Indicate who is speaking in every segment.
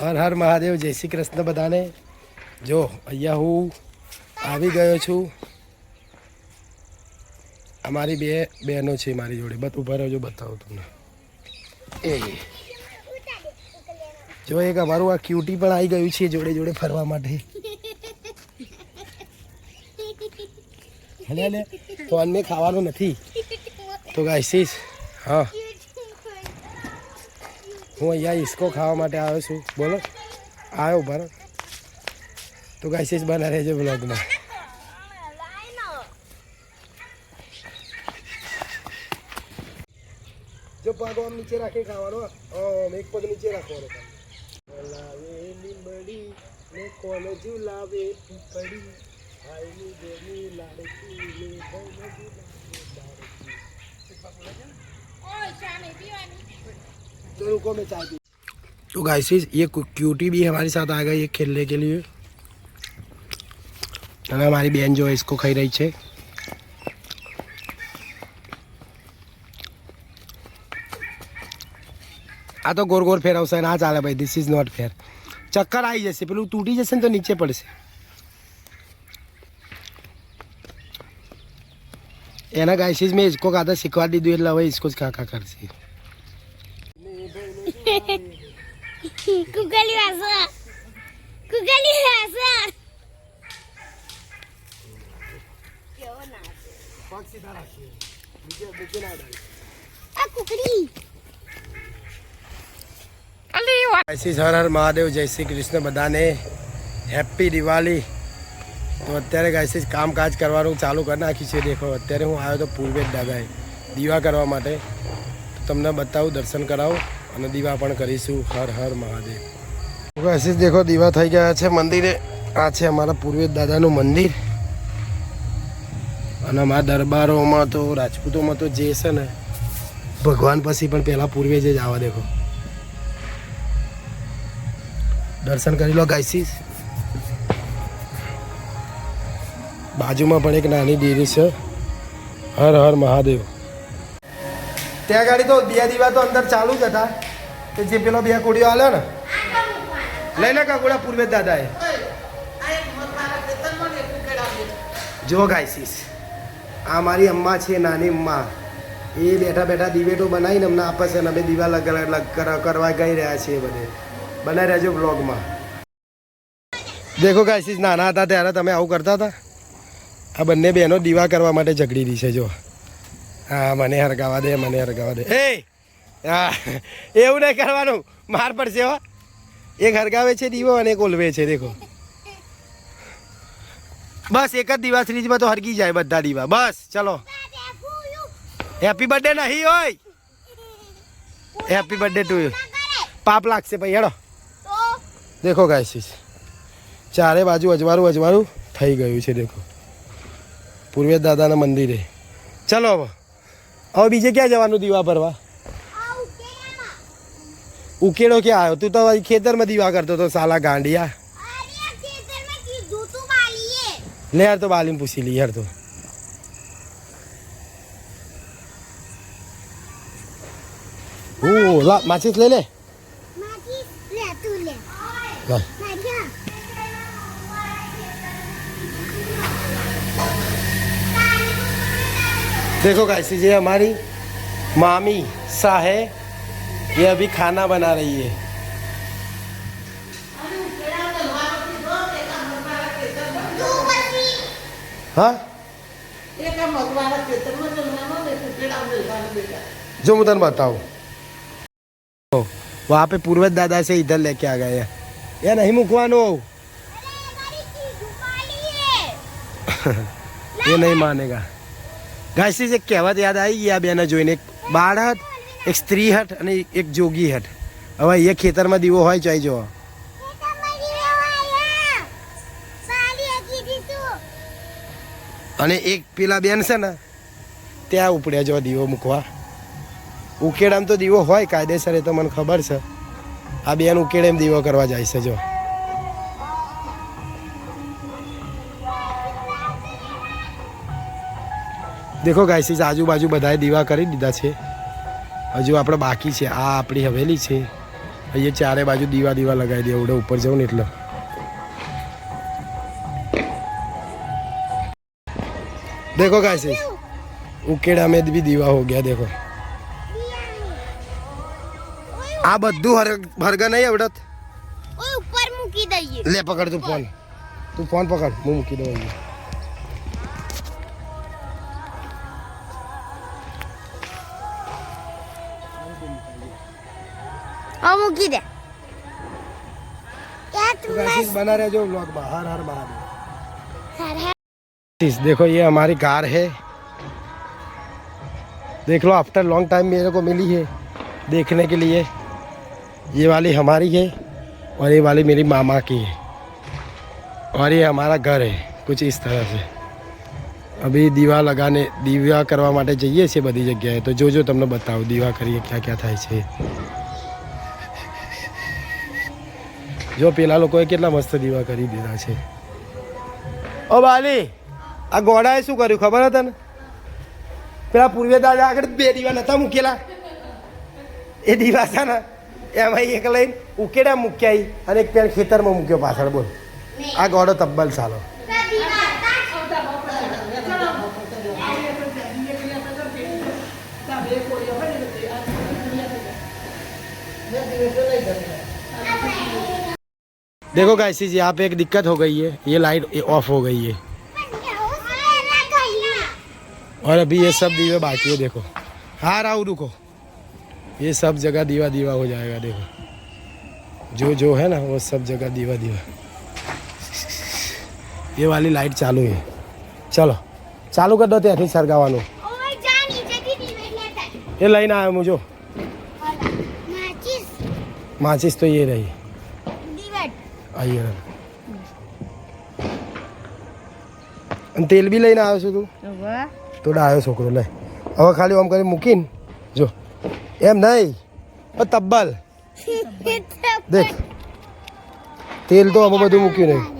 Speaker 1: હર હર મહાદેવ, જય શ્રી કૃષ્ણ બધાને. જો, અહીંયા હું આવી ગયો છું. અમારી બે બહેનો છે મારી જોડે. બસ ઊભા રહેજો, બતાવું તમને. એ. જો, એક અમારું આ ક્યુટી પણ આવી ગયું છે જોડે જોડે ફરવા માટે. હલે તો અન્ય ખાવાનું નથી. તો ગાઈસીસ હા. હું અહીંયા ઈસકો ખાવા માટે આવ્યો છું. બોલો. આવ્યો બરાબર તો ગાઈસીસ બના રહેજો બ્લોગમાં જો પગ આમ નીચે રાખી ખાવાનો. એક પગ નીચે રાખવાનો. બોલાવે લીમડી ને કોને ઝુલાવે પીપડી ભાઈની બેની લાડકી तो रुको मैं चाय पी तो गाइसिस ये क्यूटी भी हमारे साथ आ गई है खेलने के लिए અને हमारी बहन जो है इसको खाई रही છે આ તો ગોર ગોર ફેરવશે ના ચાલે ભાઈ ધીસ ઇઝ નોટ ફેર ચક્કર આવી જશે પેલું તૂટી જશે ને તો નીચે પડશે એના ગાયસીસ મેં इसको ખાતા શીખવા દીધું એટલે હવે इसको જ ખા ખા કરશે
Speaker 2: Kukali rasa. Kukali rasa.
Speaker 1: પગ સીધા રાખીએ નીચે નીચે ના ડાળી
Speaker 2: આ કુકડી
Speaker 1: આશીષ હર હર મહાદેવ જય શ્રી કૃષ્ણ બધાને હેપી દિવાળી તો અત્યારે ગાયસી કામકાજ કરવાનું ચાલુ કરી નાખ્યું છે દેખો અત્યારે હું આવ્યો તો પૂર્વેજ દાદાએ દીવા કરવા માટે. તમને બતાવું દર્શન કરાવું. અને દીવા પણ કરીશું. હર હર મહાદેવ. ગાયસીસ દેખો, દીવા થઈ ગયા છે મંદિરે. આ છે અમારા પૂર્વેજ દાદાનું મંદિર. અને અમારા દરબારોમાં તો, રાજપૂતોમાં તો જે છે ને, ભગવાન પછી પણ પહેલાં પૂર્વેજ જ આવા, દેખો. દર્શન કરી લો ગાયસીસ બાજુમાં પણ એક નાની ડેરી છે. હર હર મહાદેવ. ત્યાં ગાડી તો બે દીવા તો અંદર ચાલુ જ હતા. કે જે પેલો બે કોડીઓ આલ્યો ને, લઈ લે કાકુડા પૂર્વે દાદાએ. જો ગાયસીસ આ મારી અમ્મા છે, નાની અમ્મા. એ બેઠા બેઠા દિવેટો બનાવીને અમને આપે છે અને અમે દીવા લગ કરવા ગઈ રહ્યા છીએ બધે. બનાવી રહેજો બ્લોગમાં દેખો ગાયસીસ નાના હતા ત્યારે તમે આવું કરતા હતા? આ બંને બહેનો દીવા કરવા માટે ઝઘડી રહી છે, જો. હા, મને હરગાવા દે, મને હરગાવા દે. એ, હા, એવું નહીં કરવાનું. માર પડશે હો. એક હરગાવે છે દીવો અને એક ઓલવે છે, દેખો. બસ, એક જ દીવા ફ્રીજમાં તો હરગી જાય બધા દીવા. બસ, ચલો. હેપી બર્થડે નહીં હોય. હેપી બર્થડે ટુ યુ પાપ લાગશે ભાઈ, હેડો. દેખો ગાયસીસ ચારે બાજુ અજવાળું અજવાળું થઈ ગયું છે, દેખો. પૂર્વે દાદાના મંદિરે. ચલો હવે. હવે બીજે ક્યાં જવાનું દીવા ભરવા? ઉકેડો ક્યાં આવ્યો? તું તો ખેતરમાં દીવા કરતો તો સાલા ગાંડિયા. લે યાર, તો બાલીને પૂછી લી યાર તો. ઓ માચીસ લઈ લા. देखो कैसी ये हमारी मामी सा है ये अभी खाना बना रही है। हाँ? जो मुदन बताओ। वहाँ पे पूर्वज दादा से इधर लेके आ गए हैं। ये नहीं मुकवानो ये नहीं मानेगा। ગાયસીસ એક કહેવત યાદ આવી ગઈ આ બેને જોઈને. એક બાળ હટ એક સ્ત્રી હટ અને એક જોગી હટ હવે એ ખેતરમાં દીવો હોય ચાઈ જો અને એક પેલા બેન છે ને, ત્યાં ઉપડ્યા જો દીવો મૂકવા. ઉકેડામ તો દીવો હોય કાયદેસર, એ તો મને ખબર છે. આ બેન ઉકેડે એમ દીવો કરવા જાય છે, જો. દેખો ગાયસીસ આજુબાજુ બધાએ દીવા કરી દીધા છે. હજુ આપણે બાકી છે. આ આપણી હવેલી છે. અહીંયા ચારે બાજુ દીવા દીવા લગાવી દે. એવડે ઉપર જવું ને એટલે. દેખો ગાઈસીસ ઉકેડા મેં બી દીવા હો ગયા દેખો. આ બધું હર ભરગ નહીં આવડત?
Speaker 2: ઉપર મૂકી દઈએ.
Speaker 1: લે પકડ તું ફોન તું ફોન પકડ. હું મૂકી દઉં અહીંયા.
Speaker 2: હા મૂકી દે क्या
Speaker 1: तो गाइस बना रहे जो ब्लॉग में हर हर महादेव
Speaker 2: हर हर
Speaker 1: गाइस, देखो ये हमारी कार है देख लो आफ्टर लॉन्ग टाइम मेरे को मिली है देखने के लिए ये वाली हमारी है और ये वाली मेरी मामा की है और ये हमारा घर है कुछ इस तरह से અભી દીવા લગાને દીવા કરવા માટે જઈએ છીએ બધી જગ્યાએ તો જોજો તમને બતાવું દીવા કરીએ ક્યાં ક્યાં થાય છે જો પેલા લોકોએ કેટલા મસ્ત દીવા કરી દીધા છે. ઓ બાલી, આ ગોડાએ શું કર્યું ખબર હતા ને પેલા પૂર્વે દાદા આગળ બે દીવા નતા મૂકેલા. એ દીવા છે ને એમાં એક લઈને ઉકેડા મૂક્યા અને એક પેલા ખેતરમાં મૂક્યો પાછળ, બોલ. આ ગોડો તબ્બલ ચાલો देखो गाइस यहाँ पे एक दिक्कत हो गई है ये लाइट ऑफ हो गई है और अभी ये सब दीवे बाकी है देखो हाँ राहु रुको ये सब जगह दीवा दीवा हो जाएगा देखो जो जो है ना वो सब जगह दीवा दीवा ये वाली लाइट चालू है चलो ચાલુ કરી દો ત્યાંથી સળગાવવાનું
Speaker 2: ઓય જા નીચેથી દીવે લેતા
Speaker 1: એ લઈને આવ્યો હું જો
Speaker 2: ઓલા માચીસ
Speaker 1: માચીસ તો એ રહી આઈએ અને તેલ બી લઈને આવ્યો છું તું તો આવ્યો છોકરો લે હવે ખાલી આમ કરી મૂકીને જો એમ નહીં તબ્બલ દેખ તેલ તો અમે બધું મૂક્યું નહીં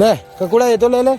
Speaker 1: લે કકુડા એ તો લે લે.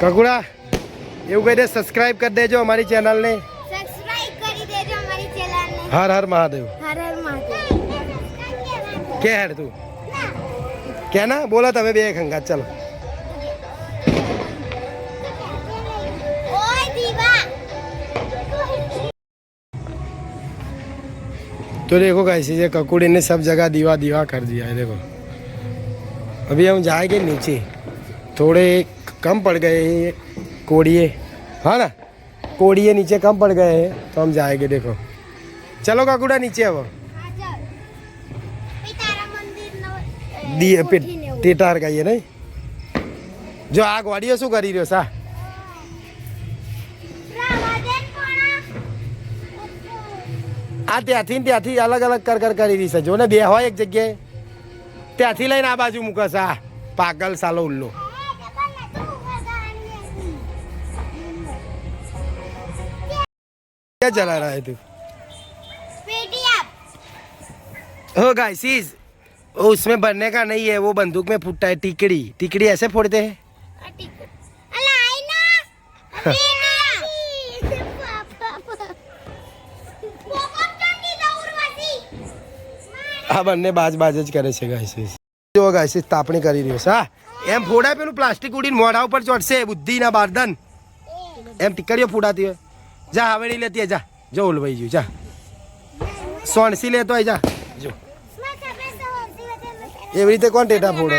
Speaker 1: કકુડા એવું કહી દે સબસ્ક્રાઇબ કરી દેજો અમારી ચેનલને
Speaker 2: સબસ્ક્રાઇબ કરી દેજો અમારી ચેનલને
Speaker 1: હર હર મહાદેવ.
Speaker 2: હર હર મહાદેવ.
Speaker 1: કે હેડ તું? કે ના બોલો તમે બે ખંગાત ચાલો
Speaker 2: ઓય દીવા
Speaker 1: तो देखो कैसे ये ककुड़ी ने सब जगह दीवा दीवा कर दिया है देखो अभी हम जाएंगे नीचे थोड़े कम पड़ गए हैं कोड़िए हाँ ना कोड़िए नीचे कम पड़ गए हैं तो हम जाएंगे देखो चलो ककुड़ा नीचे अब દી
Speaker 2: કોઠીને એવું.
Speaker 1: ટેટાર કહીએ નહીં જો આ ગોડીઓ શું કરી રહ્યો સા
Speaker 2: રાવા દે ને પણ.
Speaker 1: આ ત્યાંથી ને ત્યાંથી અલગ અલગ કર કર કરી રહી છે જો ને બે હોય એક જગ્યાએ ત્યાંથી લઈને આ બાજુ મૂકે છે આ પાગલ સાલો ઉલ્લો
Speaker 2: એ, ડબલ નતું વગાડવાની હતી.
Speaker 1: क्या चला रहा है तू
Speaker 2: પેટી આપ.
Speaker 1: हो गाइसिस वो उसमें भरने का नहीं है वो बंदूक में फूटता है टिकड़ी। टिकड़ी ऐसे फोड़ते हैं।
Speaker 2: આ
Speaker 1: બંને બાજ બાજ જ કરે છે ગાયસીસ જો ગાયસીસ તાપણી કરી રહ્યો છે હા એમ ફોડાય પેલું પ્લાસ્ટિક ઉડીને મોઢા ઉપર ચોટશે બુદ્ધિના બારદન એમ ટીકડીઓ ફોડાતી હોય જા હવેડી લેતી જા જો ઉલવાઈ ગયું જા સોણસી લેતો હોય જા એવી રીતે કોણ ટેટા ફોડે?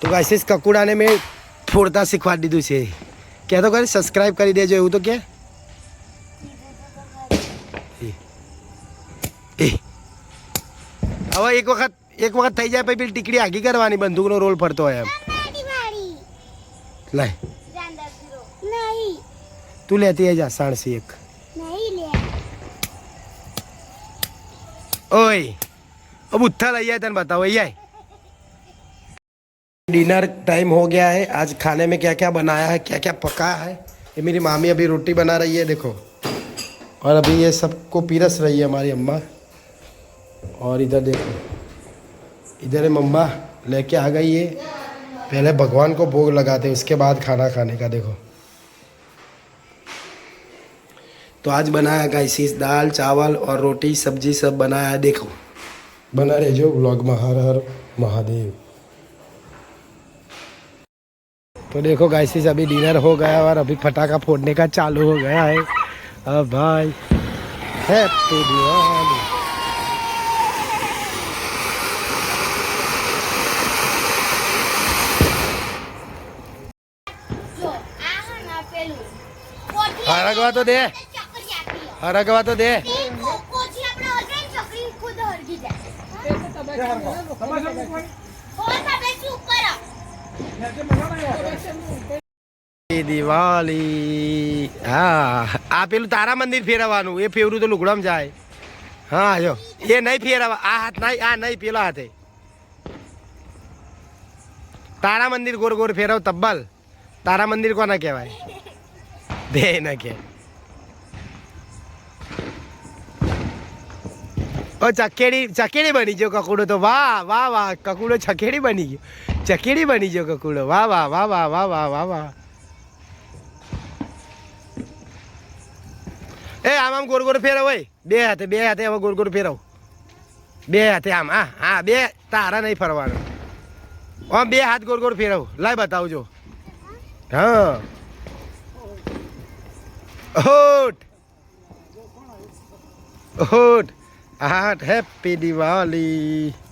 Speaker 1: તો ગાઈસિસ કકુડાને મેં ફોડતા શીખવાડી દીધું છે. કે તો કરી સબસ્ક્રાઇબ કરી દેજો એવું તો કે? એ. હવે એક વખત એક વખત થઈ જાય પછી પેલી ટીકડી આગી કરવાની બંદૂકનો રોલ ફરતો હોય એમ.
Speaker 2: નહીં
Speaker 1: તું લેતી આવી જા સાણસી એક.
Speaker 2: નહીં લે.
Speaker 1: ओए अब उत्था है, तन बताओ, ये डिनर टाइम हो गया है, आज खाने में क्या क्या बनाया है क्या क्या पका है? ये मेरी मामी अभी रोटी बना रही है, देखो। और अभी ये सबको पीरस रही है हमारी अम्मा। और इधर देखो, इधर है मम्मा, लेके आ गई है। पहले भगवान को भोग लगाते, उसके बाद खाना खाने का, देखो। तो आज बनाया गाइसिस दाल, चावल और रोटी, सब्ज़ी सब बनाया देखो। बना બના ब्लॉग में हर हर महादेव। तो देखो गाइसिस अभी डिनर हो गया और अभी फटाका फोड़ने का चालू हो गया है। अब भाई हैप्पी दिवाली
Speaker 2: हरगवा तो दे। हरगवा तो दे।
Speaker 1: દિવાળી. હા, આ પેલું તારા મંદિર ફેરવવાનું, એ ફેરવું તો લુગડમ જાય. હા, જો. એ નહીં ફેરવા આ હાથ નહીં, આ નહીં, પેલા હાથે. તારા મંદિર ગોર ગોર ફેરવ, તબ્બલ. તારા મંદિર કોને કહેવાય? દે ન કે ઓ ચકેડી ચકેડી બની ગયો કકુડો તો વાહ વાહ વાહ, કકુડો ચકેડી બની ગયો. ચકેડી બની ગયો કકુડો. વાહ વાહ વાહ વાહ વાહ વાહ વાહ વાહ. એ, આમ આમ ગોર ગોર ફેરવ હોય બે હાથે બે હાથે હવે ગોર ગોર ફેરવ. બે હાથે આમ, હા હા, બે, તારા નહીં ફરવાનું. આમ બે હાથ ગોર ગોર ફેરવ. લાય, બતાવજો. હા. a happy Diwali.